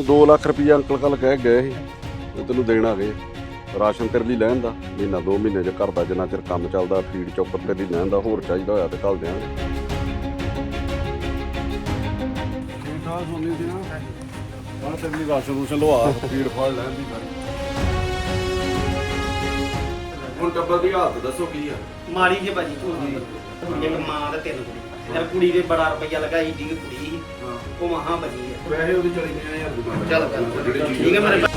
ਤੈਨੂੰ 2 ਲੱਖ ਰੁਪਈਆ ਅੰਕਲ ਕੱਲ ਕਹਿ ਗਏ ਸੀ ਤੇ ਤੈਨੂੰ ਦੇਣ ਆ ਗਏ। ਰਾਸ਼ਨ ਤੇਰੇ ਲਈ ਲੈਣ ਦਾ ਮਹੀਨਾ 2 ਮਹੀਨੇ ਚ ਘਰ ਦਾ ਜਿੰਨਾ ਚਿਰ ਕੰਮ ਚੱਲਦਾ ਫੀਡ ਚੌਕਰ ਤੇਰੇ ਲਈ ਲੈਣ ਦਾ ਹੋਰ ਚਾਹੀਦਾ ਹੋਇਆ ਤੇ ਕੱਲ ਦਿਆਂਗੇ। ਠੀਕ ਠਾਕ ਸੁਣਨੀ ਸੀ ਨਾ ਹਾਂ ਤੇਰੇ ਲਈ ਰਾਸ਼ਨ ਰੂਸ਼ਨ ਲਵਾ ਫੀਡ ਫੜ ਲੈਣ ਦੀ ਸਾਰੀ ਹੁਣ ਟੱਬਰ ਦੀ ਹਾਲਤ ਦੱਸੋ ਕੀ ਆ ਮਾੜੀ ਜੇ। ਭਾਜੀ ਝੂਠੀ ਕੁੜੀਆਂ ਦੀ ਮਾਂ ਦਾ ਤਿੰਨ ਕੁੜੀ ਯਾਰ ਕੁੜੀ ਦੇ ਬੜਾ ਰੁਪਈਆ ਲੱਗਾ ਏਡੀ ਕੁ ਕੁੜੀ। ਸੀ ਉਹ ਮਹਾ ਬਚੀ ਹੈ ਵੈਸੇ ਉਹਦੀ ਚਲੀ 50000 ਦੀ ਮੰਗ ਚੱਲ ਚੱਲ ਠੀਕ ਹੈ ਮੇਰੇ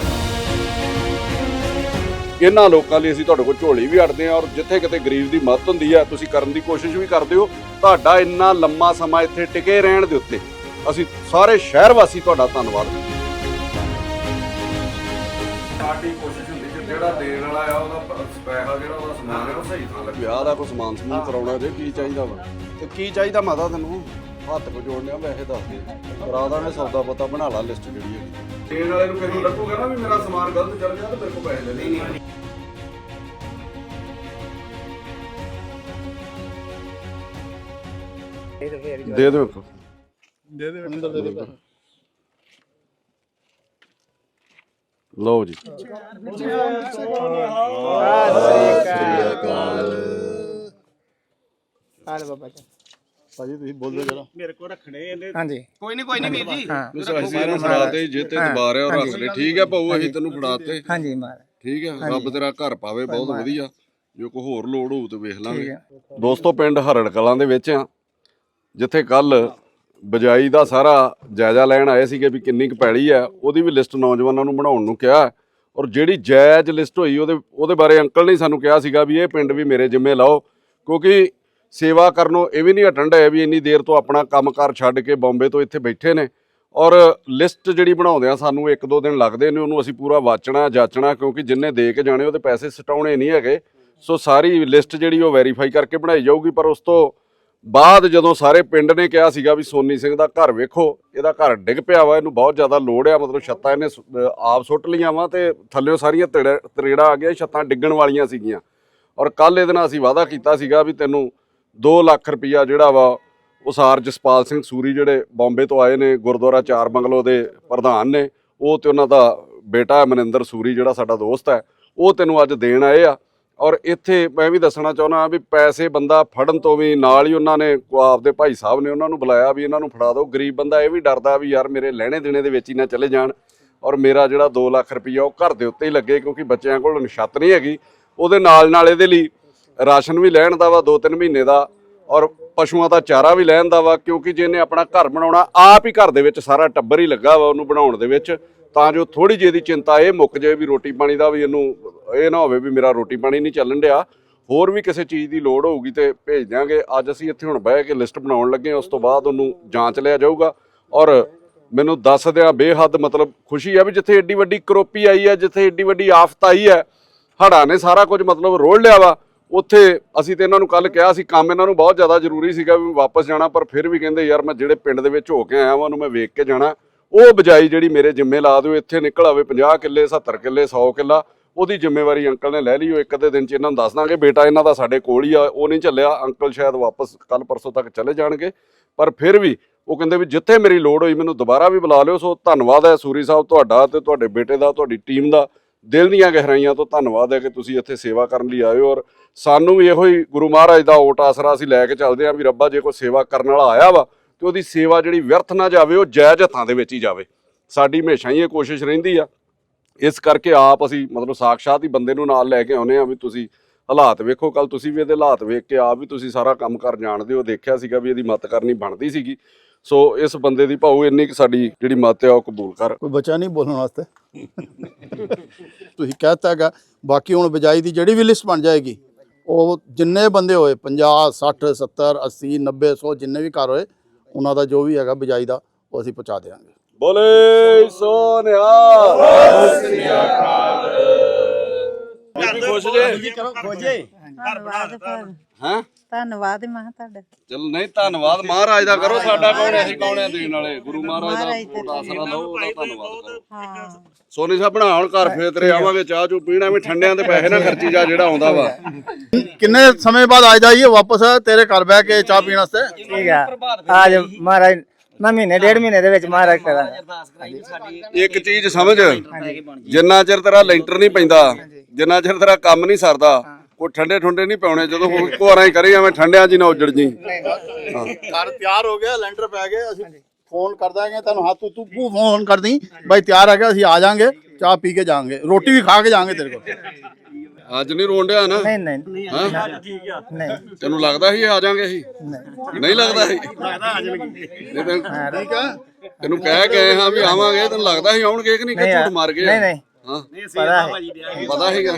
ਇਹਨਾਂ ਲੋਕਾਂ ਲਈ ਅਸੀਂ ਤੁਹਾਡੇ ਕੋਲ ਝੋਲੀ ਵੀ ਅੜਦੇ ਆ ਔਰ ਜਿੱਥੇ ਕਿਤੇ ਗਰੀਬ ਦੀ ਮਦਦ ਹੁੰਦੀ ਹੈ ਤੁਸੀਂ ਕਰਨ ਦੀ ਕੋਸ਼ਿਸ਼ ਵੀ ਕਰਦੇ ਹੋ। ਤੁਹਾਡਾ ਇੰਨਾ ਲੰਮਾ ਸਮਾਂ ਇੱਥੇ ਟਿਕੇ ਰਹਿਣ ਦੇ ਉੱਤੇ। ਅਸੀਂ ਸਾਰੇ ਸ਼ਹਿਰ ਵਾਸੀ ਤੁਹਾਡਾ ਧੰਨਵਾਦ। ਸਾਡੀ ਕੋਸ਼ਿਸ਼ ਜਿਹੜਾ ਦੇਣ ਵਾਲਾ ਆ ਉਹਦਾ ਪੈਸਾ ਜਿਹੜਾ ਉਹਦਾ ਸਮਾਨ ਹੈ ਉਹ ਸਹੀ ਥਾਂ ਲੱਗੇ ਵਿਆਹ ਦਾ ਕੋਈ ਸਮਾਨ ਸਮੂਨ ਕਰਾਉਣਾ ਜੇ ਕੀ ਚਾਹੀਦਾ ਵਾ? ਤੇ ਕੀ ਚਾਹੀਦਾ ਮਾਤਾ ਤੈਨੂੰ? ਹੱਥ ਕੋ ਜੋੜਨਿਆ ਵੈਸੇ ਦੱਸ ਦੇ। ਕਰਾ ਦਾਂਗੇ ਸੌਦਾ ਪਤਾ ਬਣਾ ਲਾ ਲਿਸਟ ਜਿਹੜੀ ਹੈਗੀ। ਦੇਣ ਵਾਲੇ ਨੂੰ ਨੂੰ ਲੱਗੂਗਾ ਨਾ ਵੀ ਮੇਰਾ ਸਮਾਨ ਗਲਤ ਚੱਲ ਗਿਆ ਤੇ ਮੇਰੇ ਕੋਲ ਪੈਸੇ ਲੈ ਲੈ ਦੇ ਦਿਓ ਇੱਕ ਦੇ ਦੇ ਅੰਦਰ ਦੇ ਦੇ ਲਓ ਜੀ। ਹਾਲ ਬਾਬਾ ਜੀ ਭਾਜੀ ਤੁਸੀਂ ਬੋਲੋ ਜਰਾ। ਮੇਰੇ ਕੋਲ ਰੱਖਣੇ ਇਹਨੇ ਹਾਂਜੀ। ਕੋਈ ਨਹੀਂ ਕੋਈ ਨਹੀਂ ਵੀਰ ਜੀ। ਹਾਂ। ਅਸੀਂ ਇਹਨੂੰ ਫੜਾਤੇ ਜੇ ਤੇ ਦੁਬਾਰਿਆ ਰੱਖ ਲੈ। ਠੀਕ ਹੈ ਭਾਊ ਅਸੀਂ ਤੈਨੂੰ ਫੜਾਤੇ ਹਾਂਜੀ ਮਾਰ। ਠੀਕ ਹੈ ਰੱਬ ਤੇਰਾ ਘਰ ਪਾਵੇ ਬਹੁਤ ਵਧੀਆ। ਜੋ ਕੋ ਹੋਰ ਲੋੜ ਹੋਊ ਤੇ ਵੇਖ ਲਾਂਗੇ। ਦੋਸਤੋ ਪਿੰਡ ਹਰੜ ਕਲਾਂ ਦੇ ਵਿੱਚ ਆ। ਜਿੱਥੇ ਕੱਲ ਬਜਾਈ ਦਾ ਸਾਰਾ ਜਾਇਜ਼ਾ ਲੈਣ ਆਏ ਸੀਗੇ ਵੀ ਕਿੰਨੀ ਕੁ ਪੈੜੀ ਹੈ, ਉਹਦੀ ਵੀ ਲਿਸਟ ਨੌਜਵਾਨਾਂ ਨੂੰ ਬਣਾਉਣ ਨੂੰ ਕਿਹਾ। ਔਰ ਜਿਹੜੀ ਜਾਇਜ਼ ਲਿਸਟ ਹੋਈ, ਉਹਦੇ ਉਹਦੇ ਬਾਰੇ ਅੰਕਲ ਨੇ ਸਾਨੂੰ ਕਿਹਾ ਸੀਗਾ ਵੀ ਇਹ ਪਿੰਡ ਵੀ ਮੇਰੇ ਜਿੰਮੇ ਲਾਓ, ਕਿਉਂਕਿ ਸੇਵਾ ਕਰਨੋਂ ਇਹ ਵੀ ਨਹੀਂ ਹਟਣ ਡਏ ਵੀ ਇੰਨੀ ਦੇਰ ਤੋਂ ਆਪਣਾ ਕੰਮਕਾਰ ਛੱਡ ਕੇ ਬੰਬੇ ਤੋਂ ਇੱਥੇ ਬੈਠੇ ਨੇ। ਔਰ ਲਿਸਟ ਜਿਹੜੀ ਬਣਾਉਂਦੇ ਆ, ਸਾਨੂੰ ਇੱਕ ਦੋ ਦਿਨ ਲੱਗਦੇ ਨੇ, ਉਹਨੂੰ ਅਸੀਂ ਪੂਰਾ ਵਾਚਣਾ, ਜਾਚਣਾ, ਕਿਉਂਕਿ ਜਿੰਨੇ ਦੇ ਕੇ ਜਾਣੇ ਉਹਦੇ ਪੈਸੇ ਸਟਾਉਣੇ ਨਹੀਂ ਹੈਗੇ। ਸੋ ਸਾਰੀ ਲਿਸਟ ਜਿਹੜੀ ਉਹ ਵੈਰੀਫਾਈ ਕਰਕੇ ਬਣਾਈ ਜਾਊਗੀ, ਪਰ ਉਸ ਤੋਂ ਬਾਅਦ ਜਦੋਂ ਸਾਰੇ ਪਿੰਡ ਨੇ ਕਿਹਾ ਸੀਗਾ ਵੀ ਸੋਨੀ ਸਿੰਘ ਦਾ ਘਰ ਵੇਖੋ, ਇਹਦਾ ਘਰ ਡਿੱਗ ਪਿਆ ਵਾ, ਇਹਨੂੰ ਬਹੁਤ ਜ਼ਿਆਦਾ ਲੋੜ ਆ, ਮਤਲਬ ਛੱਤਾਂ ਇਹਨੇ ਸ- ਆਪ ਸੁੱਟ ਲੀਆਂ ਵਾ ਤੇ ਥੱਲੇੋਂ ਸਾਰੀਆਂ ਤੇੜਾ, ਤਰੇੜਾ ਆ ਗਿਆ ਛੱਤਾਂ ਡਿੱਗਣ ਵਾਲੀਆਂ ਸੀਗੀਆਂ। ਔਰ ਕੱਲ ਇਹਦੇ ਨਾਲ ਅਸੀਂ ਵਾਅਦਾ ਕੀਤਾ ਸੀਗਾ ਵੀ ਤੈਨੂੰ 2 ਲੱਖ ਰੁਪਈਆ ਜਿਹੜਾ ਵਾ ਉਸਾਰ ਜਸਪਾਲ ਸਿੰਘ ਸੂਰੀ ਜਿਹੜੇ ਬੰਬੇ ਤੋਂ ਆਏ ਨੇ, ਗੁਰਦੁਆਰਾ ਚਾਰ ਬੰਗਲੋ ਦੇ ਪ੍ਰਧਾਨ ਨੇ, ਉਹ ਤੇ ਉਹਨਾਂ ਦਾ ਬੇਟਾ ਮਨਿੰਦਰ ਸੂਰੀ ਜਿਹੜਾ ਸਾਡਾ ਦੋਸਤ ਹੈ, ਉਹ ਤੈਨੂੰ ਅੱਜ ਦੇਣ ਆਏ ਆ। ਔਰ ਇੱਥੇ ਮੈਂ ਵੀ ਦੱਸਣਾ ਚਾਹੁੰਦਾ ਵੀ ਪੈਸੇ ਬੰਦਾ ਫੜਨ ਤੋਂ ਵੀ ਨਾਲ ਹੀ ਉਹਨਾਂ ਨੇ ਆਪਦੇ ਭਾਈ ਸਾਹਿਬ ਨੇ ਉਹਨਾਂ ਨੂੰ ਬੁਲਾਇਆ ਵੀ ਇਹਨਾਂ ਨੂੰ ਫੜਾ ਦਿਓ। ਗਰੀਬ ਬੰਦਾ ਇਹ ਵੀ ਡਰਦਾ ਵੀ ਯਾਰ ਮੇਰੇ ਲੈਣੇ ਦੇਣੇ ਦੇ ਵਿੱਚ ਹੀ ਨਾ ਚਲੇ ਜਾਣ ਔਰ ਮੇਰਾ ਜਿਹੜਾ 2 ਲੱਖ ਰੁਪਈਆ ਉਹ ਘਰ ਦੇ ਉੱਤੇ ਹੀ ਲੱਗੇ ਕਿਉਂਕਿ ਬੱਚਿਆਂ ਕੋਲ ਛੱਤ ਨਹੀਂ ਹੈਗੀ। ਉਹਦੇ ਨਾਲ ਨਾਲ ਇਹਦੇ ਲਈ ਰਾਸ਼ਨ ਵੀ ਲੈਣ ਦਾ ਵਾ 2-3 ਮਹੀਨੇ ਦਾ ਔਰ ਪਸ਼ੂਆਂ ਦਾ ਚਾਰਾ ਵੀ ਲੈਣ ਦਾ ਵਾ ਕਿਉਂਕਿ ਜਿਹਨੇ ਆਪਣਾ ਘਰ ਬਣਾਉਣਾ, ਆਪ ਹੀ ਘਰ ਦੇ ਵਿੱਚ ਸਾਰਾ ਟੱਬਰ ਹੀ ਲੱਗਾ ਵਾ ਉਹਨੂੰ ਬਣਾਉਣ ਦੇ ਵਿੱਚ। ਤਾਂ ਜੋ ਥੋੜੀ ਜਿਹੀ ਦੀ ਚਿੰਤਾ ਇਹ ਮੁੱਕ ਜਾਏ ਵੀ ਰੋਟੀ ਪਾਣੀ ਦਾ ਵੀ ਇਹਨੂੰ, ਇਹ ਨਾ ਹੋਵੇ ਵੀ ਮੇਰਾ ਰੋਟੀ ਪਾਣੀ ਨਹੀਂ ਚੱਲਣ ਡਿਆ। ਹੋਰ ਵੀ ਕਿਸੇ ਚੀਜ਼ ਦੀ ਲੋੜ ਹੋਊਗੀ ਤੇ ਭੇਜ ਦਿਆਂਗੇ। ਅੱਜ ਅਸੀਂ ਇੱਥੇ ਹੁਣ ਬਹਿ ਕੇ ਲਿਸਟ ਬਣਾਉਣ ਲੱਗੇ ਹਾਂ, ਉਸ ਤੋਂ ਬਾਅਦ ਉਹਨੂੰ ਜਾਂਚ ਲਿਆ ਜਾਊਗਾ। ਔਰ ਮੈਨੂੰ ਦੱਸਦਿਆਂ ਬੇਹੱਦ ਮਤਲਬ ਖੁਸ਼ੀ ਆ ਵੀ ਜਿੱਥੇ ਏਡੀ ਵੱਡੀ ਕਰੋਪੀ ਆਈ ਹੈ, ਜਿੱਥੇ ਏਡੀ ਵੱਡੀ ਆਫਤ ਆਈ ਹੈ, ਹੜ੍ਹਾਂ ਨੇ ਸਾਰਾ ਕੁਝ ਮਤਲਬ ਰੋੜ ਲਿਆ ਵਾ। ਉੱਥੇ ਅਸੀਂ ਤੇ ਇਹਨਾਂ ਨੂੰ ਕੱਲ ਕਿਹਾ ਸੀ, ਕੰਮ ਇਹਨਾਂ ਨੂੰ ਬਹੁਤ ਜ਼ਿਆਦਾ ਜ਼ਰੂਰੀ ਸੀਗਾ ਵੀ ਵਾਪਸ ਜਾਣਾ, ਪਰ ਫਿਰ ਵੀ ਕਹਿੰਦੇ, ਯਾਰ ਮੈਂ ਜਿਹੜੇ ਪਿੰਡ ਦੇ ਵਿੱਚ ਹੋ ਕੇ ਆਇਆ ਵਾਂ, ਉਹਨੂੰ ਮੈਂ ਵੇਖ ਕੇ ਜਾਣਾ। ਉਹ ਬਜਾਈ ਜਿਹੜੀ ਮੇਰੇ ਜਿੰਮੇ ਲਾ ਦਿਓ, ਇੱਥੇ ਨਿਕਲ ਆਵੇ 50 ਕਿੱਲੇ 70 ਕਿੱਲੇ 100 ਕਿੱਲਾ, ਉਹਦੀ ਜ਼ਿੰਮੇਵਾਰੀ ਅੰਕਲ ਨੇ ਲੈ ਲਈ, ਉਹ ਇੱਕ ਅੱਧੇ ਦਿਨ ਚ ਇਹਨਾਂ ਨੂੰ ਦੱਸ ਦਾਂਗੇ, ਬੇਟਾ ਇਹਨਾਂ ਦਾ ਸਾਡੇ ਕੋਲ ਹੀ ਆ, ਉਹ ਨਹੀਂ ਚੱਲਿਆ, ਅੰਕਲ ਸ਼ਾਇਦ ਵਾਪਸ ਕੱਲ ਪਰਸੋਂ ਤੱਕ ਚਲੇ ਜਾਣਗੇ, ਪਰ ਫਿਰ ਵੀ ਉਹ ਕਹਿੰਦੇ ਵੀ ਜਿੱਥੇ ਮੇਰੀ ਲੋੜ ਹੋਈ ਮੈਨੂੰ ਦੁਬਾਰਾ ਵੀ ਬੁਲਾ ਲਿਓ, ਸੋ ਧੰਨਵਾਦ ਹੈ ਸੂਰੀ ਸਾਹਿਬ ਤੁਹਾਡਾ ਤੇ ਤੁਹਾਡੇ ਬੇਟੇ ਦਾ, ਤੁਹਾਡੀ ਟੀਮ ਦਾ, ਦਿਲ ਦੀਆਂ ਗਹਿਰਾਈਆਂ ਤੋਂ ਧੰਨਵਾਦ ਹੈ ਕਿ ਤੁਸੀਂ ਇੱਥੇ ਸੇਵਾ ਕਰਨ ਲਈ ਆਏ ਹੋ, ਔਰ ਸਾਨੂੰ ਵੀ ਇਹੋ ਹੀ ਗੁਰੂ ਮਹਾਰਾਜ ਦਾ ਓਟ ਆਸਰਾ ਅਸੀਂ ਲੈ ਕੇ ਚੱਲਦੇ ਹਾਂ ਵੀ ਰੱਬਾ ਜੇ ਕੋਈ ਸੇਵਾ ਕਰਨ ਵਾਲਾ ਆਇਆ ਵਾ ਤੇ ਉਹਦੀ ਸੇਵਾ ਜਿਹੜੀ ਵਿਅਰਥ ਨਾ ਜਾਵੇ, ਉਹ ਜਾਇਜ਼ ਹੱਥਾਂ ਦੇ ਵਿੱਚ ਹੀ ਜਾਵੇ। ਸਾਡੀ ਹਮੇਸ਼ਾ ਹੀ ਇਹ ਕੋਸ਼ਿਸ਼ ਰਹਿੰਦੀ ਆ। ਇਸ ਕਰਕੇ ਆਪ ਅਸੀਂ ਮਤਲਬ ਸਾਕਸ਼ਾਤ ਹੀ ਬੰਦੇ ਨੂੰ ਨਾਲ ਲੈ ਕੇ ਆਉਨੇ ਆ ਵੀ ਤੁਸੀਂ ਹਾਲਾਤ ਵੇਖੋ। ਕੱਲ ਤੁਸੀਂ ਵੀ ਇਹਦੇ ਹਾਲਾਤ ਵੇਖ ਕੇ ਆਪ ਵੀ ਤੁਸੀਂ ਸਾਰਾ ਕੰਮ ਕਰ ਜਾਣਦੇ ਹੋ। ਦੇਖਿਆ ਸੀਗਾ ਵੀ ਇਹਦੀ ਮਦਦ ਕਰਨੀ ਬਣਦੀ ਸੀਗੀ। ਸੋ ਇਸ ਬੰਦੇ ਦੀ ਭਾਊ ਇੰਨੀ ਕੁ ਸਾਡੀ ਜਿਹੜੀ ਮਦਦ ਆ, ਉਹ ਕਬੂਲ ਕਰ। ਕੋਈ ਬਚਾ ਨਹੀਂ ਬੋਲਣ ਵਾਸਤੇ? ਤੁਸੀਂ ਕਹਿਤਾ ਹੈਗਾ। ਬਾਕੀ ਹੁਣ ਬਜਾਈ ਦੀ ਜਿਹੜੀ ਵੀ ਲਿਸਟ ਬਣ ਜਾਏਗੀ, ਉਹ ਜਿੰਨੇ ਬੰਦੇ ਹੋਏ 50 60 70 80 90 100 ਜਿੰਨੇ ਵੀ ਘਰ ਹੋਏ ਉਹਨਾਂ ਦਾ ਜੋ ਵੀ ਹੈਗਾ ਬਜਾਈ ਦਾ ਉਹ ਅਸੀਂ ਪਹੁੰਚਾ ਦੇਵਾਂਗੇ ਬੋਲੇ ਸੋਨਿਆ ਬੀਬੀ ਖੁਸ਼ ਜੇ? ਧੰਨਵਾਦ ਮਹਾਰਾਜ ਦਾ ਕਰੋ ਸਾਡਾ ਕੌਣ ਅਸੀਂ ਕੌਣ ਹੈ ਦੇਣ ਵਾਲੇ? ਗੁਰੂ ਮਹਾਰਾਜ ਦਾ ਆਸਰਾ ਲਓ ਧੰਨਵਾਦ ਸੋਨੀ ਸਾਹਿਬ ਬਣਾ ਹੁਣ ਘਰ ਫੇਰ ਤੇਰੇ ਆਵਾਂਗੇ ਚਾਹ ਚੂ ਪੀਣਾ ਵੀ ਠੰਡਿਆਂ ਦੇ ਪੈਸੇ ਨਾ ਖਰਚੀ ਜਾ ਜਿਹੜਾ ਆਉਂਦਾ ਵਾ। ਕਿੰਨੇ ਸਮੇਂ ਬਾਅਦ ਆ ਜਾਈਏ ਵਾਪਸ ਤੇਰੇ ਘਰ ਬਹਿ ਕੇ ਚਾਹ ਪੀਣ ਵਾਸਤੇ? ਠੀਕ ਆ। ਆਜ ਮਹਾਰਾਜ ਮੈਂ ਮਹੀਨੇ ਡੇਢ ਮਹੀਨੇ ਦੇ ਵਿੱਚ ਮਹਾਰਾਜ ਕਰਾਂ। ਇੱਕ ਚੀਜ਼ ਸਮਝ ਜਿੰਨਾ ਚਿਰ ਤੇਰਾ ਲੈਂਟਰ ਨਹੀਂ ਪੈਂਦਾ ਜਿੰਨਾ ਚਿਰ ਤੇਰਾ ਕੰਮ ਨਹੀਂ ਸਰਦਾ ਕੋਈ ਠੰਡੇ ਠੁੰਡੇ ਨਹੀਂ ਪਾਉਣੇ ਜਦੋਂ ਕੋਰਾਂ ਹੀ ਕਰੀ ਐਵੇਂ ਠੰਡਿਆਂ 'ਚ ਹੀ ਨਾ ਉੱਜੜ ਜੀ ਘਰ ਤਿਆਰ ਹੋ ਗਿਆ ਲੈਂਟਰ ਪੈ ਗਏ ਅਸੀਂ ਫੋਨ ਕਰ ਦਾਂਗੇ ਤੈਨੂੰ ਹੱਥ ਤੂੰ ਤੂੰ ਫੋਨ ਕਰ ਦੀ ਬਾਈ ਤਿਆਰ ਆ ਗਿਆ ਅਸੀਂ ਆ ਜਾਾਂਗੇ ਚਾਹ ਪੀ ਕੇ ਜਾਾਂਗੇ ਰੋਟੀ ਵੀ ਖਾ ਕੇ ਜਾਾਂਗੇ ਤੇਰੇ ਕੋਲ। ਅੱਜ ਨਹੀਂ ਰੋਣ ਡਿਆ ਨਾ? ਨਹੀਂ ਨਹੀਂ। ਹਾਂ? ਠੀਕ ਆ ਨਹੀਂ। ਤੈਨੂੰ ਲੱਗਦਾ ਸੀ ਆ ਜਾਾਂਗੇ ਅਸੀਂ? ਨਹੀਂ। ਲੱਗਦਾ ਸੀ? ਲੱਗਦਾ ਆ ਜਾਣਗੇ। ਨਹੀਂ ਤੈਨੂੰ- ਠੀਕ ਆ। ਤੈਨੂੰ ਕਹਿ ਗਏ ਹਾਂ ਵੀ ਆਵਾਂਗੇ ਤੈਨੂੰ ਲੱਗਦਾ ਸੀ ਆਉਣਗੇ ਕਿ ਨਹੀਂ ਕਿ ਝੂਠ ਮਾਰ ਗਏ? ਨਹੀਂ ਨਹੀਂ। ਹਾਂ। ਵਿਆਹ ਸੀ। ਪਤਾ ਸੀਗਾ।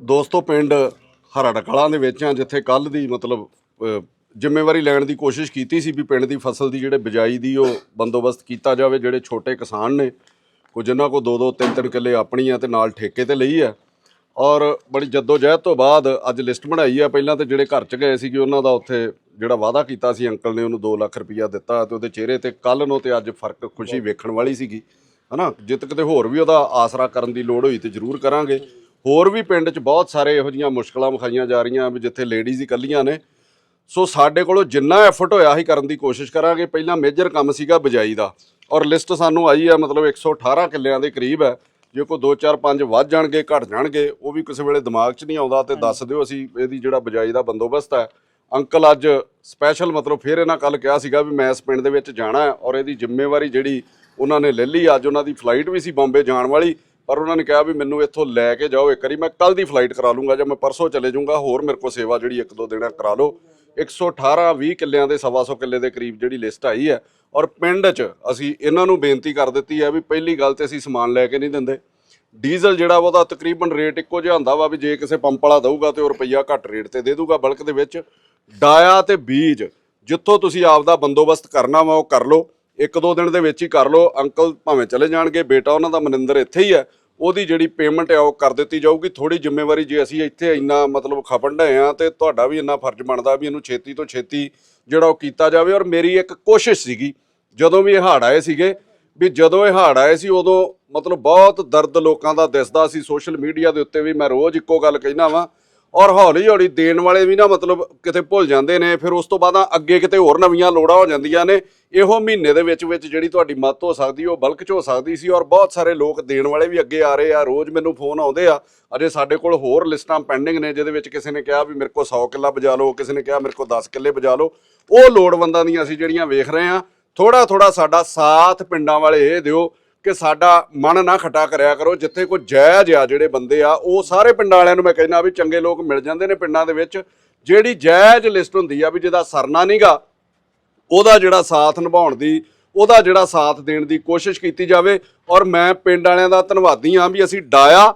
ਦੋਸਤੋ, ਪਿੰਡ ਹਰੜ ਕਲਾਂ ਦੇ ਵਿੱਚ ਆ, ਜਿੱਥੇ ਕੱਲ ਦੀ ਮਤਲਬ ਜ਼ਿੰਮੇਵਾਰੀ ਲੈਣ ਦੀ ਕੋਸ਼ਿਸ਼ ਕੀਤੀ ਸੀ ਵੀ ਪਿੰਡ ਦੀ ਫਸਲ ਦੀ ਜਿਹੜੇ ਬਿਜਾਈ ਦੀ ਉਹ ਬੰਦੋਬਸਤ ਕੀਤਾ ਜਾਵੇ, ਜਿਹੜੇ ਛੋਟੇ ਕਿਸਾਨ ਨੇ ਕੋ ਜਿਨ੍ਹਾਂ ਕੋ ਦੋ ਦੋ ਤਿੰਨ ਤਿੰਨ ਕਿੱਲੇ ਆਪਣੀ ਆ ਤੇ ਨਾਲ ਠੇਕੇ ਤੇ ਲਈ ਆ। ਔਰ ਬੜੀ ਜਹਿਦ ਤੋਂ ਬਾਅਦ ਅੱਜ ਲਿਸਟ ਬਣਾਈ ਆ। ਪਹਿਲਾਂ ਤੇ ਜਿਹੜੇ ਘਰ ਚ ਗਏ ਸੀਗੇ, ਉਹਨਾਂ ਦਾ ਉੱਥੇ ਜਿਹੜਾ ਵਾਅਦਾ ਕੀਤਾ ਸੀ, ਅੰਕਲ ਨੇ ਉਹਨੂੰ 2 ਲੱਖ ਰੁਪਈਆ ਦਿੱਤਾ ਤੇ ਉਹਦੇ ਚਿਹਰੇ ਤੇ ਕੱਲ ਨੂੰ ਤੇ ਅੱਜ ਫ਼ਰਕ, ਖੁਸ਼ੀ ਵੇਖਣ ਵਾਲੀ ਸੀਗੀ, ਹਨਾ? ਜਿੱਤ ਕਿਤੇ ਹੋਰ ਵੀ ਉਹਦਾ ਆਸਰਾ ਕਰਨ ਦੀ ਲੋੜ ਹੋਈ ਤੇ ਜ਼ਰੂਰ ਕਰਾਂਗੇ। ਹੋਰ ਵੀ ਪਿੰਡ 'ਚ ਬਹੁਤ ਸਾਰੇ ਇਹੋ ਜੀਆਂ ਮੁਸ਼ਕਲਾਂ ਵਿਖਾਈਆਂ ਜਾ ਰਹੀਆਂ ਵੀ ਜਿੱਥੇ ਲੇਡੀਜ਼ ਇਕੱਲੀਆਂ ਨੇ। ਸੋ ਸਾਡੇ ਕੋਲੋਂ ਜਿੰਨਾ ਐਫਰਟ ਹੋਇਆ ਸੀ ਕਰਨ ਦੀ ਕੋਸ਼ਿਸ਼ ਕਰਾਂਗੇ। ਪਹਿਲਾਂ ਮੇਜਰ ਕੰਮ ਸੀਗਾ ਬਿਜਾਈ ਦਾ ਔਰ ਲਿਸਟ ਸਾਨੂੰ ਆਈ ਹੈ ਮਤਲਬ 118 ਕਿੱਲਿਆਂ ਦੇ ਕਰੀਬ ਹੈ। ਜੇ ਕੋਈ 2 4 5 ਵੱਧ ਜਾਣਗੇ ਘਟ ਜਾਣਗੇ ਉਹ ਵੀ ਕਿਸੇ ਵੇਲੇ ਦਿਮਾਗ 'ਚ ਨਹੀਂ ਆਉਂਦਾ ਤੇ ਦੱਸ ਦਿਓ ਅਸੀਂ ਇਹਦੀ ਜਿਹੜਾ ਬਿਜਾਈ ਦਾ ਬੰਦੋਬਸਤ ਹੈ। ਅੰਕਲ ਅੱਜ ਸਪੈਸ਼ਲ ਮਤਲਬ ਫਿਰ ਇਹਨਾਂ ਕੱਲ ਕਿਹਾ ਸੀਗਾ ਵੀ ਮੈਂ ਇਸ ਪਿੰਡ ਦੇ ਵਿੱਚ ਜਾਣਾ ਹੈ ਔਰ ਇਹਦੀ ਜ਼ਿੰਮੇਵਾਰੀ ਜਿਹੜੀ ਉਹਨਾਂ ਨੇ ਲੈ ਲਈ। ਅੱਜ ਉਹਨਾਂ ਦੀ ਫਲਾਈਟ ਵੀ ਸੀ ਬੰਬੇ ਜਾਣ ਵਾਲੀ। ਪਰ ਉਹਨਾਂ ਨੇ ਕਿਹਾ ਵੀ ਮੈਨੂੰ ਇੱਥੋਂ ਲੈ ਕੇ ਜਾਓ ਇੱਕ ਵਾਰੀ, ਮੈਂ ਕੱਲ ਦੀ ਫਲਾਈਟ ਕਰਾ ਲੂੰਗਾ, ਜਾਂ ਮੈਂ ਪਰਸੋਂ ਚਲੇ ਜਾਊਂਗਾ, ਹੋਰ ਮੇਰੇ ਕੋਲ ਸੇਵਾ ਜਿਹੜੀ ਇੱਕ ਦੋ ਦਿਨਾਂ ਕਰਾ ਲਓ। 118 20 ਕਿੱਲਿਆਂ ਦੇ, ਸਵਾ ਸੌ ਕਿੱਲੇ ਦੇ ਕਰੀਬ ਜਿਹੜੀ ਲਿਸਟ ਆਈ ਹੈ। ਔਰ ਪਿੰਡ 'ਚ ਅਸੀਂ ਇਹਨਾਂ ਨੂੰ ਬੇਨਤੀ ਕਰ ਦਿੱਤੀ ਹੈ ਵੀ ਪਹਿਲੀ ਗੱਲ ਤੇ ਅਸੀਂ ਸਮਾਨ ਲੈ ਕੇ ਨਹੀਂ ਦਿੰਦੇ। ਡੀਜ਼ਲ ਜਿਹੜਾ ਵਾ ਉਹਦਾ ਤਕਰੀਬਨ ਰੇਟ ਇੱਕੋ ਜਿਹਾ ਹੁੰਦਾ ਵਾ ਵੀ ਜੇ ਕਿਸੇ ਪੰਪ ਵਾਲਾ ਦਊਗਾ ਤੇ ਉਹ ਰੁਪਈਆ ਘੱਟ ਰੇਟ ਤੇ ਦੇ ਦੂਗਾ ਬਲਕ ਦੇ ਵਿੱਚ। ਡਾਇਆ ਤੇ ਬੀਜ, ਜਿੱਥੋਂ ਤੁਸੀਂ ਆਪਦਾ ਬੰਦੋਬਸਤ ਕਰਨਾ ਵਾ ਉਹ ਕਰ ਲਓ। ਇੱਕ ਦੋ ਦਿਨ ਦੇ ਵਿੱਚ ਹੀ ਕਰ ਲਓ, ਅੰਕਲ ਭਾਵੇਂ ਚਲੇ ਜਾਣਗੇ, ਬੇਟਾ ਉਹਨਾਂ ਦਾ ਮਨਿੰਦਰ ਇੱਥੇ ਹੀ ਹੈ, ਉਹਦੀ ਜਿਹੜੀ ਪੇਮੈਂਟ ਹੈ ਉਹ ਕਰ ਦਿੱਤੀ ਜਾਊਗੀ ਥੋੜੀ ਜ਼ਿੰਮੇਵਾਰੀ ਜੇ ਅਸੀਂ ਇੱਥੇ ਇੰਨਾ ਮਤਲਬ ਖਪਣ ਡਏ ਆ ਤੇ ਤੁਹਾਡਾ ਵੀ ਇੰਨਾ ਫਰਜ਼ ਬਣਦਾ ਵੀ ਇਹਨੂੰ ਛੇਤੀ ਤੋਂ ਛੇਤੀ ਜਿਹੜਾ ਉਹ ਕੀਤਾ ਜਾਵੇ, ਔਰ ਮੇਰੀ ਇੱਕ ਕੋਸ਼ਿਸ਼ ਸੀਗੀ, ਜਦੋਂ ਵੀ ਇਹ ਹੜ੍ਹ ਆਏ ਸੀਗੇ, ਵੀ ਜਦੋਂ ਇਹ ਹੜ੍ਹ ਆਏ ਸੀ ਉਦੋਂ ਮਤਲਬ ਬਹੁਤ ਦਰਦ ਲੋਕਾਂ ਦਾ ਦਿਸਦਾ ਸੀ, ਸੋਸ਼ਲ ਮੀਡੀਆ ਦੇ ਉੱਤੇ ਵੀ ਮੈਂ ਰੋਜ਼ ਇੱਕੋ ਗੱਲ ਕਹਿਣਾ ਵਾਂ, ਔਰ ਹੌਲੀ ਹੌਲੀ ਦੇਣ ਵਾਲੇ ਵੀ ਨਾ ਮਤਲਬ ਕਿਤੇ ਭੁੱਲ ਜਾਂਦੇ ਨੇ, ਫਿਰ ਉਸ ਤੋਂ ਬਾਅਦ ਅੱਗੇ ਕਿਤੇ ਹੋਰ ਨਵੀਆਂ ਲੋੜਾਂ ਹੋ ਜਾਂਦੀਆਂ ਨੇ ਇਹੋ ਮਹੀਨੇ ਦੇ ਵਿੱਚ ਵਿੱਚ ਜਿਹੜੀ ਤੁਹਾਡੀ ਮਦਦ ਹੋ ਸਕਦੀ, ਉਹ ਬਲਕ ਚ ਹੋ ਸਕਦੀ ਸੀ ਔਰ ਬਹੁਤ ਸਾਰੇ ਲੋਕ ਦੇਣ ਵਾਲੇ ਵੀ ਅੱਗੇ ਆ ਰਹੇ ਆ, ਰੋਜ਼ ਮੈਨੂੰ ਫੋਨ ਆਉਂਦੇ ਆ। ਅਜੇ ਸਾਡੇ ਕੋਲ ਹੋਰ ਲਿਸਟਾਂ ਪੈਂਡਿੰਗ ਨੇ, ਜਿਹਦੇ ਵਿੱਚ ਕਿਸੇ ਨੇ ਕਿਹਾ ਵੀ ਮੇਰੇ ਕੋਲ 100 ਕਿੱਲਾ ਬਜਾ ਲਓ, ਕਿਸੇ ਨੇ ਕਿਹਾ ਮੇਰੇ ਕੋਲ 10 ਕਿੱਲੇ ਬਜਾ ਲਓ। ਉਹ ਲੋੜਵੰਦਾਂ ਦੀਆਂ ਅਸੀਂ ਜਿਹੜੀਆਂ ਵੇਖ ਰਹੇ ਆ ਥੋੜਾ ਥੋੜਾ ਸਾਡਾ ਸਾਥ ਪਿੰਡਾਂ ਵਾਲੇ ਇਹ ਦਿਓ ਕਿ ਸਾਡਾ ਮਨ ਨਾ ਖਟਾ ਕਰਿਆ ਕਰੋ, ਜਿੱਥੇ ਕੋਈ ਜਾਇਜ਼ ਆ ਜਿਹੜੇ ਬੰਦੇ ਆ, ਉਹ ਸਾਰੇ ਪਿੰਡਾਂ ਵਾਲਿਆਂ ਨੂੰ ਮੈਂ ਕਹਿੰਦਾ ਵੀ ਚੰਗੇ ਲੋਕ ਮਿਲ ਜਾਂਦੇ ਨੇ ਪਿੰਡਾਂ ਦੇ ਵਿੱਚ। ਜਿਹੜੀ ਜਾਇਜ਼ ਲਿਸਟ ਹੁੰਦੀ ਆ ਵੀ ਜਿਹਦਾ ਸਰਨਾ ਨਹੀਂਗਾ ਉਹਦਾ ਜਿਹੜਾ ਸਾਥ ਨਿਭਾਉਣ ਦੀ, ਉਹਦਾ ਜਿਹੜਾ ਸਾਥ ਦੇਣ ਦੀ ਕੋਸ਼ਿਸ਼ ਕੀਤੀ ਜਾਵੇ। ਔਰ ਮੈਂ ਪਿੰਡ ਵਾਲਿਆਂ ਦਾ ਧੰਨਵਾਦੀ ਹਾਂ ਵੀ ਅਸੀਂ ਡਾਇਆ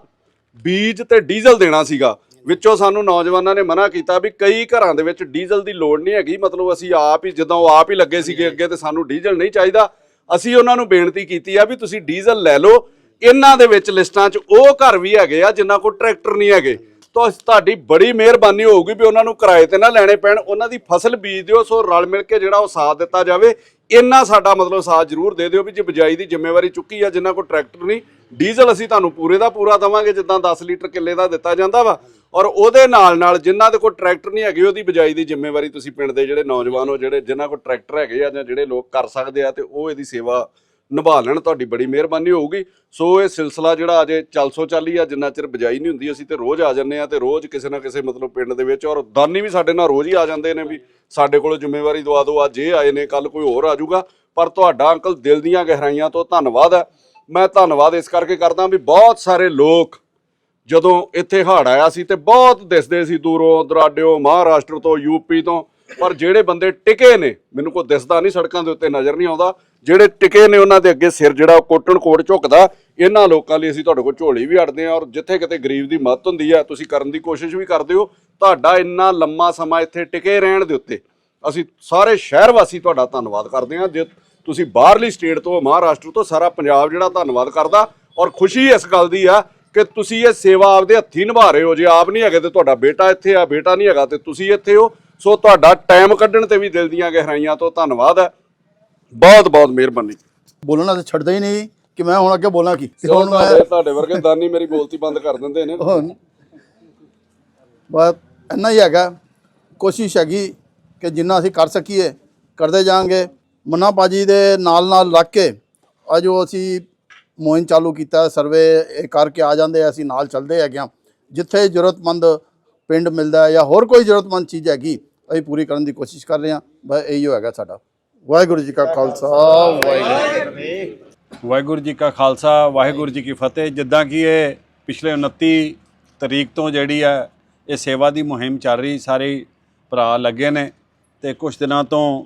ਬੀਜ ਤੇ ਡੀਜ਼ਲ ਦੇਣਾ ਸੀਗਾ। ਵਿੱਚੋਂ ਸਾਨੂੰ ਨੌਜਵਾਨਾਂ ਨੇ ਮਨਾ ਕੀਤਾ ਵੀ ਕਈ ਘਰਾਂ ਦੇ ਵਿੱਚ ਡੀਜ਼ਲ ਦੀ ਲੋੜ ਨਹੀਂ ਹੈਗੀ। ਮਤਲਬ ਅਸੀਂ ਆਪ ਹੀ, ਜਦੋਂ ਉਹ ਆਪ ਹੀ ਲੱਗੇ ਸੀਗੇ ਅੱਗੇ ਤੇ ਸਾਨੂੰ ਡੀਜ਼ਲ ਨਹੀਂ ਚਾਹੀਦਾ। ਅਸੀਂ ਉਹਨਾਂ ਨੂੰ ਬੇਨਤੀ ਕੀਤੀ ਆ ਵੀ ਤੁਸੀਂ ਡੀਜ਼ਲ ਲੈ ਲਓ। ਇਹਨਾਂ ਦੇ ਵਿੱਚ ਲਿਸਟਾਂ 'ਚ ਉਹ ਘਰ ਵੀ ਹੈਗੇ ਆ ਜਿਨ੍ਹਾਂ ਕੋਲ ਟਰੈਕਟਰ ਨਹੀਂ ਹੈਗੇ। ਤਾਂ ਤੁਹਾਡੀ ਬੜੀ ਮਿਹਰਬਾਨੀ ਹੋਊਗੀ ਵੀ ਉਹਨਾਂ ਨੂੰ ਕਿਰਾਏ ਤੇ ਨਾ ਲੈਣੇ ਪੈਣ, ਉਹਨਾਂ ਦੀ ਫਸਲ ਬੀਜ ਦਿਓ, ਸੋ ਰਲ ਮਿਲ ਕੇ ਜਿਹੜਾ ਉਹ ਸਾਥ ਦਿੱਤਾ ਜਾਵੇ, ਇੰਨਾ ਸਾਡਾ ਮਤਲਬ ਸਾਥ ਜ਼ਰੂਰ ਦੇ ਦਿਓ ਵੀ ਜੇ ਬਿਜਾਈ ਦੀ ਜ਼ਿੰਮੇਵਾਰੀ ਚੁੱਕੀ ਆ ਜਿਨ੍ਹਾਂ ਕੋਲ ਟਰੈਕਟਰ ਨਹੀਂ, ਡੀਜ਼ਲ ਅਸੀਂ ਤੁਹਾਨੂੰ ਪੂਰੇ ਦਾ ਪੂਰਾ ਦਵਾਂਗੇ, ਜਿੱਦਾਂ 10 ਲੀਟਰ ਕਿੱਲੇ ਦਾ ਦਿੱਤਾ ਜਾਂਦਾ ਵਾ, ਔਰ ਉਹਦੇ ਨਾਲ ਨਾਲ ਜਿਨ੍ਹਾਂ ਦੇ ਕੋਲ ਟਰੈਕਟਰ ਨਹੀਂ ਹੈਗੇ, ਉਹਦੀ ਬਿਜਾਈ ਦੀ ਜ਼ਿੰਮੇਵਾਰੀ ਤੁਸੀਂ ਪਿੰਡ ਦੇ ਜਿਹੜੇ ਨੌਜਵਾਨ ਹੋ, ਜਿਹੜੇ ਜਿਨ੍ਹਾਂ ਕੋਲ ਟਰੈਕਟਰ ਹੈਗੇ ਆ ਜਾਂ ਜਿਹੜੇ ਲੋਕ ਕਰ ਸਕਦੇ ਆ, ਤੇ ਉਹ ਇਹਦੀ ਸੇਵਾ ਨਿਭਾ ਲੈਣ, ਤੁਹਾਡੀ ਬੜੀ ਮਿਹਰਬਾਨੀ ਹੋਊਗੀ। ਸੋ ਇਹ ਸਿਲਸਿਲਾ ਜਿਹੜਾ ਅਜੇ ਚੱਲ ਸੋ ਚੱਲੀ ਆ, ਜਿੰਨਾ ਚਿਰ ਬਜਾਈ ਨਹੀਂ ਹੁੰਦੀ, ਅਸੀਂ ਤੇ ਰੋਜ਼ ਆ ਜੰਨੇ ਆ ਤੇ ਰੋਜ਼ ਕਿਸੇ ਨਾ ਕਿਸੇ ਮਤਲਬ ਪਿੰਡ ਦੇ ਵਿੱਚ, ਔਰ ਦਾਨੀ ਵੀ ਸਾਡੇ ਨਾਲ ਰੋਜ਼ ਹੀ ਆ ਜਾਂਦੇ ਨੇ ਵੀ ਸਾਡੇ ਕੋਲ ਜ਼ਿੰਮੇਵਾਰੀ ਦਵਾ ਦਿਓ, ਅੱਜ ਇਹ ਆਏ ਨੇ ਕੱਲ ਕੋਈ ਹੋਰ ਆ ਜਾਊਗਾ। ਪਰ ਤੁਹਾਡਾ ਅੰਕਲ ਦਿਲ ਦੀਆਂ ਗਹਿਰਾਈਆਂ ਤੋਂ ਧੰਨਵਾਦ ਹੈ। ਮੈਂ ਧੰਨਵਾਦ ਇਸ ਕਰਕੇ ਕਰਦਾ ਵੀ ਬਹੁਤ ਸਾਰੇ ਲੋਕ ਜਦੋਂ ਇੱਥੇ ਹੜ੍ਹ ਆਇਆ ਸੀ ਤੇ ਬਹੁਤ ਦਿਸਦੇ ਸੀ ਦੂਰੋਂ, ਦਰਾਡਿਓ, ਮਹਾਰਾਸ਼ਟਰ ਤੋਂ ਯੂਪੀ ਤੋਂ ਪਰ ਜਿਹੜੇ ਬੰਦੇ ਟਿਕੇ ਨੇ, ਮੈਨੂੰ ਕੋਈ ਦਿਸਦਾ ਨਹੀਂ ਸੜਕਾਂ ਦੇ ਉੱਤੇ, ਨਜ਼ਰ ਨਹੀਂ ਆਉਂਦਾ। ਜਿਹੜੇ ਟਿਕੇ ਨੇ ਉਹਨਾਂ ਦੇ ਅੱਗੇ ਸਿਰ ਜਿਹੜਾ ਉਹ ਕੋਟਣ ਕੋਟ ਝੁਕਦਾ। ਇਹਨਾਂ ਲੋਕਾਂ ਲਈ ਅਸੀਂ ਤੁਹਾਡੇ ਕੋਲ ਝੋਲੀ ਵੀ ਅੜਦੇ ਆ ਔਰ ਜਿੱਥੇ ਕਿਤੇ ਗਰੀਬ ਦੀ ਮਦਦ ਹੁੰਦੀ ਆ ਤੁਸੀਂ ਕਰਨ ਦੀ ਕੋਸ਼ਿਸ਼ ਵੀ ਕਰਦੇ ਹੋ। ਤੁਹਾਡਾ ਇੰਨਾ ਲੰਮਾ ਸਮਾਂ ਇੱਥੇ ਟਿਕੇ ਰਹਿਣ ਦੇ ਉੱਤੇ। ਅਸੀਂ ਸਾਰੇ ਸ਼ਹਿਰ ਵਾਸੀ ਤੁਹਾਡਾ ਧੰਨਵਾਦ ਕਰਦੇ ਹਾਂ। ਜੇ ਤੁਸੀਂ ਬਾਹਰਲੀ ਸਟੇਟ ਤੋਂ, ਮਹਾਰਾਸ਼ਟਰ ਤੋਂ, ਸਾਰਾ ਪੰਜਾਬ ਜਿਹੜਾ ਧੰਨਵਾਦ ਕਰਦਾ। ਔਰ ਖੁਸ਼ੀ ਇਸ ਗੱਲ ਦੀ ਆ ਕਿ ਤੁਸੀਂ ਇਹ ਸੇਵਾ ਆਪਦੇ ਹੱਥੀਂ ਨਿਭਾ ਰਹੇ ਹੋ। ਜੇ ਆਪ ਨਹੀਂ ਹੈਗੇ ਤੇ ਤੁਹਾਡਾ ਬੇਟਾ ਇੱਥੇ ਆ, ਬੇਟਾ ਨਹੀਂ ਹੈਗਾ ਤੇ ਤੁਸੀਂ ਇੱਥੇ ਹੋ। ਸੋ ਤੁਹਾਡਾ ਟਾਈਮ ਕੱਢਣ ਤੇ ਵੀ ਦਿਲ ਦੀਆਂ ਗਹਿਰਾਈਆਂ ਤੋਂ ਧੰਨਵਾਦ। ਹੈ ਬਹੁਤ ਬਹੁਤ ਮਿਹਰਬਾਨੀ। ਬੋਲਣਾ ਤਾਂ ਛੱਡਦਾ ਹੀ ਨਹੀਂ ਕਿ ਮੈਂ ਹੁਣ ਅੱਗੇ ਬੋਲਾਂ ਕੀ? ਤੇ ਸੋ ਹੁਣ ਮੈਂ ਤੁਹਾਡੇ ਵਰਗੇ ਦਾਨੀ ਮੇਰੀ ਬੋਲਤੀ ਬੰਦ ਕਰ ਦਿੰਦੇ ਨੇ। ਹੁਣ ਬਸ ਇੰਨਾ ਹੀ ਹੈਗਾ। ਕੋਸ਼ਿਸ਼ ਹੈਗੀ ਕਿ ਜਿੰਨਾ ਅਸੀਂ ਕਰ ਸਕੀਏ ਕਰਦੇ ਜਾਾਂਗੇ ਮੁੰਨਾ ਭਾਜੀ ਦੇ ਨਾਲ ਨਾਲ ਲੱਗ ਕੇ ਅੱਜ ਜੋ ਅਸੀਂ ਮੁਹਿੰਮ ਚਾਲੂ ਕੀਤਾ ਸਰਵੇ ਇਹ ਕਰਕੇ ਆ ਜਾਂਦੇ ਆ, ਅਸੀਂ ਨਾਲ ਚੱਲਦੇ ਹੈਗੇ ਹਾਂ। ਜਿੱਥੇ ਜ਼ਰੂਰਤਮੰਦ ਪਿੰਡ ਮਿਲਦਾ ਹੈ ਜਾਂ ਹੋਰ ਕੋਈ ਜ਼ਰੂਰਤਮੰਦ ਚੀਜ਼ ਹੈਗੀ ਅਸੀਂ ਪੂਰੀ ਕਰਨ ਦੀ ਕੋਸ਼ਿਸ਼ ਕਰ ਰਹੇ ਹਾਂ। ਬਸ ਇਹੀ ਹੈਗਾ ਸਾਡਾ। ਵਾਹਿਗੁਰੂ ਜੀ ਕਾ ਖਾਲਸਾ। ਵਾਹਿਗੁਰੂ ਵਾਹਿਗੁਰੂ ਜੀ ਕਾ ਖਾਲਸਾ, ਵਾਹਿਗੁਰੂ ਜੀ ਕੀ ਫਤਿਹ। ਜਿੱਦਾਂ ਕਿ ਇਹ ਪਿਛਲੇ 29 ਤਰੀਕ ਤੋਂ ਜਿਹੜੀ ਹੈ ਇਹ ਸੇਵਾ ਦੀ ਮੁਹਿੰਮ ਚੱਲ ਰਹੀ, ਸਾਰੇ ਭਰਾ ਲੱਗੇ ਨੇ ਤੇ ਕੁਝ ਦਿਨਾਂ ਤੋਂ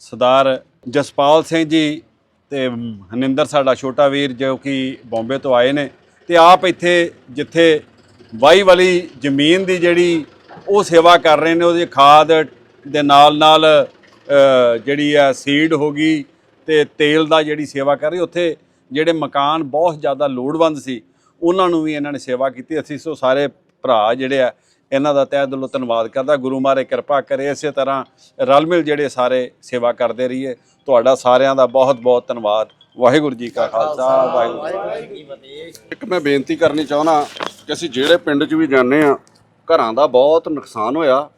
ਸਰਦਾਰ ਜਸਪਾਲ ਸਿੰਘ ਜੀ ਤੇ ਹਨਿੰਦਰ ਸਾਡਾ ਛੋਟਾ ਵੀਰ ਜੋ ਕਿ ਬੰਬੇ ਤੋਂ ਆਏ ਨੇ ਤੇ ਆਪ ਇੱਥੇ ਜਿੱਥੇ ਵਾਈ ਵਾਲੀ ਜ਼ਮੀਨ ਦੀ ਜਿਹੜੀ ਉਹ ਸੇਵਾ ਕਰ ਰਹੇ ਨੇ, ਉਹਦੀ ਖਾਦ ਦੇ ਨਾਲ ਨਾਲ ਜਿਹੜੀ ਆ ਸੀਡ ਹੋ ਗਈ ਤੇ ਤੇਲ ਦਾ ਜਿਹੜੀ ਸੇਵਾ ਕਰ ਰਹੀ, ਉੱਥੇ ਜਿਹੜੇ ਮਕਾਨ ਬਹੁਤ ਜ਼ਿਆਦਾ ਲੋੜਵੰਦ ਸੀ, ਉਹਨਾਂ ਨੂੰ ਵੀ ਇਹਨਾਂ ਨੇ ਸੇਵਾ ਕੀਤੀ। ਅਸੀਂ ਸੋ ਸਾਰੇ ਭਰਾ ਜਿਹੜੇ ਆ, ਇਹਨਾਂ ਦਾ ਤਹਿ ਦਿਲੋਂ ਧੰਨਵਾਦ ਕਰਦਾ। ਗੁਰੂ ਮਹਾਰਾਜ ਕਿਰਪਾ ਕਰੇ, ਇਸੇ ਤਰ੍ਹਾਂ ਰਲ ਮਿਲ ਜਿਹੜੇ ਸਾਰੇ ਸੇਵਾ ਕਰਦੇ ਰਹੀਏ। ਤੁਹਾਡਾ ਸਾਰਿਆਂ ਦਾ ਬਹੁਤ ਬਹੁਤ ਧੰਨਵਾਦ। ਵਾਹਿਗੁਰੂ ਜੀ ਕਾ ਖਾਲਸਾ, ਵਾਹਿਗੁਰੂ ਜੀ ਕੀ ਫਤਿਹ। ਇੱਕ ਮੈਂ ਬੇਨਤੀ ਕਰਨੀ ਚਾਹੁੰਦਾ ਕਿ ਅਸੀਂ ਜਿਹੜੇ ਪਿੰਡ 'ਚ ਵੀ ਜਾਂਦੇ ਆ ਘਰਾਂ ਦਾ ਬਹੁਤ ਨੁਕਸਾਨ ਹੋਇਆ।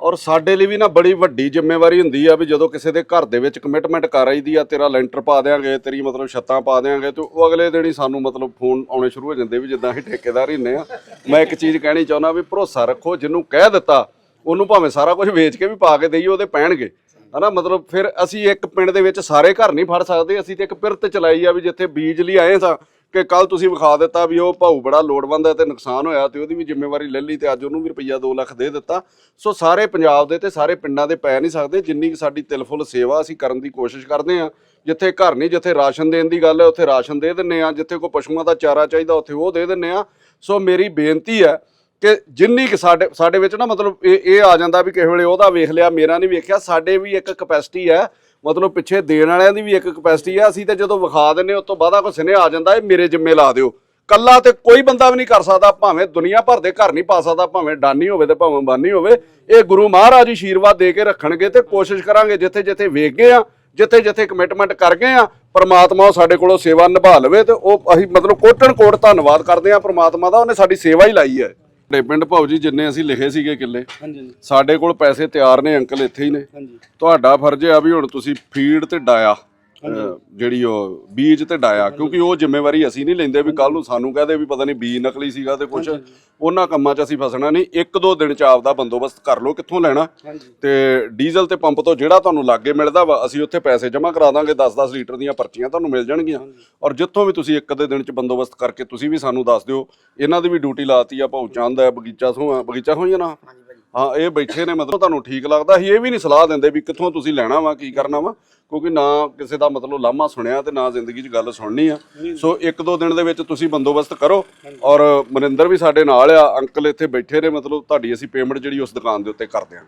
ਔਰ ਸਾਡੇ ਲਈ ਵੀ ਨਾ ਬੜੀ ਵੱਡੀ ਜ਼ਿੰਮੇਵਾਰੀ ਹੁੰਦੀ ਆ ਵੀ ਜਦੋਂ ਕਿਸੇ ਦੇ ਘਰ ਦੇ ਵਿੱਚ ਕਮਿਟਮੈਂਟ ਕਰ ਆਈਦੀ ਆ, ਤੇਰਾ ਲੈਂਟਰ ਪਾ ਦੇਾਂਗੇ ਤੇਰੀ ਮਤਲਬ ਛੱਤਾਂ ਪਾ ਦੇਾਂਗੇ ਤੇ ਉਹ ਅਗਲੇ ਦਿਨ ਹੀ ਸਾਨੂੰ ਮਤਲਬ ਫੋਨ ਆਉਣੇ ਸ਼ੁਰੂ ਹੋ ਜਾਂਦੇ ਵੀ ਜਿੱਦਾਂ ਅਸੀਂ ਠੇਕੇਦਾਰ ਹੀ ਹੁੰਦੇ ਆ। ਮੈਂ ਇੱਕ ਚੀਜ਼ ਕਹਿਣੀ ਚਾਹੁੰਦਾ ਵੀ ਭਰੋਸਾ ਰੱਖੋ, ਜਿਹਨੂੰ ਕਹਿ ਦਿੱਤਾ, ਉਹਨੂੰ ਭਾਵੇਂ ਸਾਰਾ ਕੁਝ ਵੇਚ ਕੇ ਵੀ ਪਾ ਕੇ ਦੇਈਏ, ਉਹਦੇ ਪੈਣਗੇ। ਹਨਾ, ਮਤਲਬ ਫਿਰ ਅਸੀਂ ਇੱਕ ਪਿੰਡ ਦੇ ਵਿੱਚ ਸਾਰੇ ਘਰ ਨਹੀਂ ਫੜ ਸਕਦੇ, ਅਸੀਂ ਤੇ ਇੱਕ ਪਿਰਤ ਚਲਾਈ ਆ ਵੀ ਜਿੱਥੇ ਬੀਜ ਲਈ ਆਏ ਸਾਂ ਕਿ ਕੱਲ ਤੁਸੀਂ ਵਿਖਾ ਦਿੱਤਾ ਵੀ ਉਹ ਭਾਊ ਬੜਾ ਲੋੜਵੰਦ ਹੈ ਤੇ ਨੁਕਸਾਨ ਹੋਇਆ ਤੇ ਉਹਦੀ ਵੀ ਜ਼ਿੰਮੇਵਾਰੀ ਲੈ ਲਈ ਤੇ ਅੱਜ ਉਹਨੂੰ ਵੀ ਰੁਪਈਆ 2 ਲੱਖ ਦੇ ਦਿੱਤਾ। ਸੋ ਸਾਰੇ ਪੰਜਾਬ ਦੇ ਤੇ ਸਾਰੇ ਪਿੰਡਾਂ ਦੇ ਪੈ ਨਹੀਂ ਸਕਦੇ, ਜਿੰਨੀ ਕੁ ਸਾਡੀ ਤਿਲਫੁਲ ਸੇਵਾ ਅਸੀਂ ਕਰਨ ਦੀ ਕੋਸ਼ਿਸ਼ ਕਰਦੇ ਆ ਜਿੱਥੇ ਘਰ ਨਹੀਂ, ਜਿੱਥੇ ਰਾਸ਼ਨ ਦੇਣ ਦੀ ਗੱਲ ਹੈ, ਉੱਥੇ ਰਾਸ਼ਨ ਦੇ ਦਿੰਨੇ ਆ ਜਿੱਥੇ ਕੋਈ ਪਸ਼ੂਆਂ ਦਾ ਚਾਰਾ ਚਾਹੀਦਾ, ਉੱਥੇ ਉਹ ਦੇ ਦਿੰਨੇ ਆ ਸੋ ਮੇਰੀ ਬੇਨਤੀ ਹੈ ਕਿ ਜਿੰਨੀ ਕਿ ਸਾਡੇ ਸਾਡੇ ਵਿੱਚ ਨਾ ਮਤਲਬ ਇਹ ਇਹ ਆ ਜਾਂਦਾ ਵੀ ਕਿਸੇ ਵੇਲੇ ਉਹਦਾ ਵੇਖ ਲਿਆ, ਮੇਰਾ ਨਹੀਂ ਵੇਖਿਆ, ਸਾਡੇ ਵੀ ਇੱਕ ਕਪੈਸਿਟੀ ਹੈ ਮਤਲਬ ਪਿੱਛੇ ਦੇਣ ਵਾਲਿਆਂ ਦੀ ਵੀ ਇੱਕ ਕਪੈਸਿਟੀ ਹੈ ਅਸੀਂ ਤੇ ਜਦੋਂ ਵਿਖਾ ਦਿੰਨੇ ਉਸ ਤੋਂ ਬਾਅਦ ਕੋਈ ਸੁਨੇਹਾ ਆ ਜਾਂਦਾ, ਇਹ ਮੇਰੇ ਜਿੰਮੇ ਲਾ ਦਿਓ। ਕੱਲਾ ਤੇ ਕੋਈ ਬੰਦਾ ਵੀ ਨਹੀਂ ਕਰ ਸਕਦਾ, ਭਾਵੇਂ ਦੁਨੀਆ ਭਰ ਦੇ ਘਰ ਨਹੀਂ ਪਾ ਸਕਦਾ, ਭਾਵੇਂ ਡਾਨੀ ਹੋਵੇ ਤੇ ਭਾਵੇਂ ਬਾਨੀ ਹੋਵੇ। ਇਹ ਗੁਰੂ ਮਹਾਰਾਜ ਆਸ਼ੀਰਵਾਦ ਦੇ ਕੇ ਰੱਖਣਗੇ ਤੇ ਕੋਸ਼ਿਸ਼ ਕਰਾਂਗੇ ਜਿੱਥੇ ਜਿੱਥੇ ਵੇਖ ਗਏ ਆ ਜਿੱਥੇ ਜਿੱਥੇ ਕਮਿਟਮੈਂਟ ਕਰ ਗਏ ਆ ਪਰਮਾਤਮਾ ਉਹ ਸਾਡੇ ਕੋਲੋਂ ਸੇਵਾ ਨਿਭਾ ਲਵੇ ਤੇ ਉਹ ਅਸੀਂ ਮਤਲਬ ਕੋਟਣ ਕੋਟ ਧੰਨਵਾਦ ਕਰਦੇ ਆ ਪਰਮਾਤਮਾ ਦਾ ਉਹਨੇ ਸਾਡੀ ਸੇਵਾ ਹੀ ਲਾਈ ਹੈ। ਸਾਡੇ ਪਿੰਡ ਭਾਉ ਜੀ ਜਿੰਨੇ ਅਸੀਂ ਲਿਖੇ ਸੀਗੇ ਕਿੱਲੇ ਹਾਂਜੀ ਸਾਡੇ ਕੋਲ ਪੈਸੇ ਤਿਆਰ ਨੇ ਅੰਕਲ ਇੱਥੇ ਹੀ ਨੇ। ਹਾਂਜੀ। ਤੁਹਾਡਾ ਫਰਜ਼ ਆ ਵੀ ਹੁਣ ਤੁਸੀਂ ਫੀਡ ਤੇ ਡਾਇਆ। ਜਿਹੜੀ ਉਹ ਬੀਜ ਤੇ ਡਾਇਆ ਕਿਉਂਕਿ ਉਹ ਜ਼ਿੰਮੇਵਾਰੀ ਅਸੀਂ ਨਹੀਂ ਲੈਂਦੇ ਵੀ ਕੱਲ ਨੂੰ ਸਾਨੂੰ ਕਹਦੇ ਵੀ ਪਤਾ ਨਹੀਂ ਬੀਜ ਨਕਲੀ ਸੀਗਾ ਤੇ ਕੁਝ ਉਹਨਾਂ ਕੰਮਾਂ 'ਚ ਅਸੀਂ ਫਸਣਾ ਨਹੀਂ। ਇੱਕ ਦੋ ਦਿਨ 'ਚ ਆਪਦਾ ਬੰਦੋਬਸਤ ਕਰ ਲਓ ਕਿੱਥੋਂ ਲੈਣਾ। ਤੇ ਡੀਜ਼ਲ ਤੇ ਪੰਪ ਤੋਂ ਜਿਹੜਾ ਤੁਹਾਨੂੰ ਲਾਗੇ ਮਿਲਦਾ ਵਾ ਅਸੀਂ ਉੱਥੇ ਪੈਸੇ ਜਮ੍ਹਾਂ ਕਰਾ ਦਾਂਗੇ 10-10 ਲੀਟਰ ਦੀਆਂ ਪਰਚੀਆਂ ਤੁਹਾਨੂੰ ਮਿਲ ਜਾਣਗੀਆਂ। ਔਰ ਜਿੱਥੋਂ ਵੀ ਤੁਸੀਂ ਇੱਕ ਅੱਧੇ ਦਿਨ 'ਚ ਬੰਦੋਬਸਤ ਕਰਕੇ ਤੁਸੀਂ ਵੀ ਸਾਨੂੰ ਦੱਸ ਦਿਓ ਇਹਨਾਂ ਦੀ ਵੀ ਡਿਊਟੀ ਲਾਤੀ ਆ ਭਾਉ ਚੰਦ ਹੈ ਬਗੀਚਾ ਸੋਹ ਬਗੀਚਾ ਹੋਈਆਂ ਨਾ। ਹਾਂ, ਇਹ ਬੈਠੇ ਨੇ, ਮਤਲਬ ਤੁਹਾਨੂੰ ਠੀਕ ਲੱਗਦਾ ਸੀ, ਇਹ ਵੀ ਨਹੀਂ ਸਲਾਹ ਦਿੰਦੇ ਵੀ ਕਿੱਥੋਂ ਤੁਸੀਂ ਲੈਣਾ ਵਾ, ਕੀ ਕਰਨਾ ਵਾ, ਕਿਉਂਕਿ ਨਾ ਕਿਸੇ ਦਾ ਮਤਲਬ ਲਾਮਾ ਸੁਣਿਆ ਤੇ ਨਾ ਜ਼ਿੰਦਗੀ 'ਚ ਗੱਲ ਸੁਣਨੀ ਆ। ਸੋ ਇੱਕ ਦੋ ਦਿਨ ਦੇ ਵਿੱਚ ਤੁਸੀਂ ਬੰਦੋਬਸਤ ਕਰੋ ਔਰ ਮਨਿੰਦਰ ਵੀ ਸਾਡੇ ਨਾਲ ਆ, ਅੰਕਲ ਇੱਥੇ ਬੈਠੇ ਨੇ, ਮਤਲਬ ਤੁਹਾਡੀ ਅਸੀਂ ਪੇਮੈਂਟ ਜਿਹੜੀ ਉਸ ਦੁਕਾਨ ਦੇ ਉੱਤੇ ਕਰਦੇ ਹਾਂ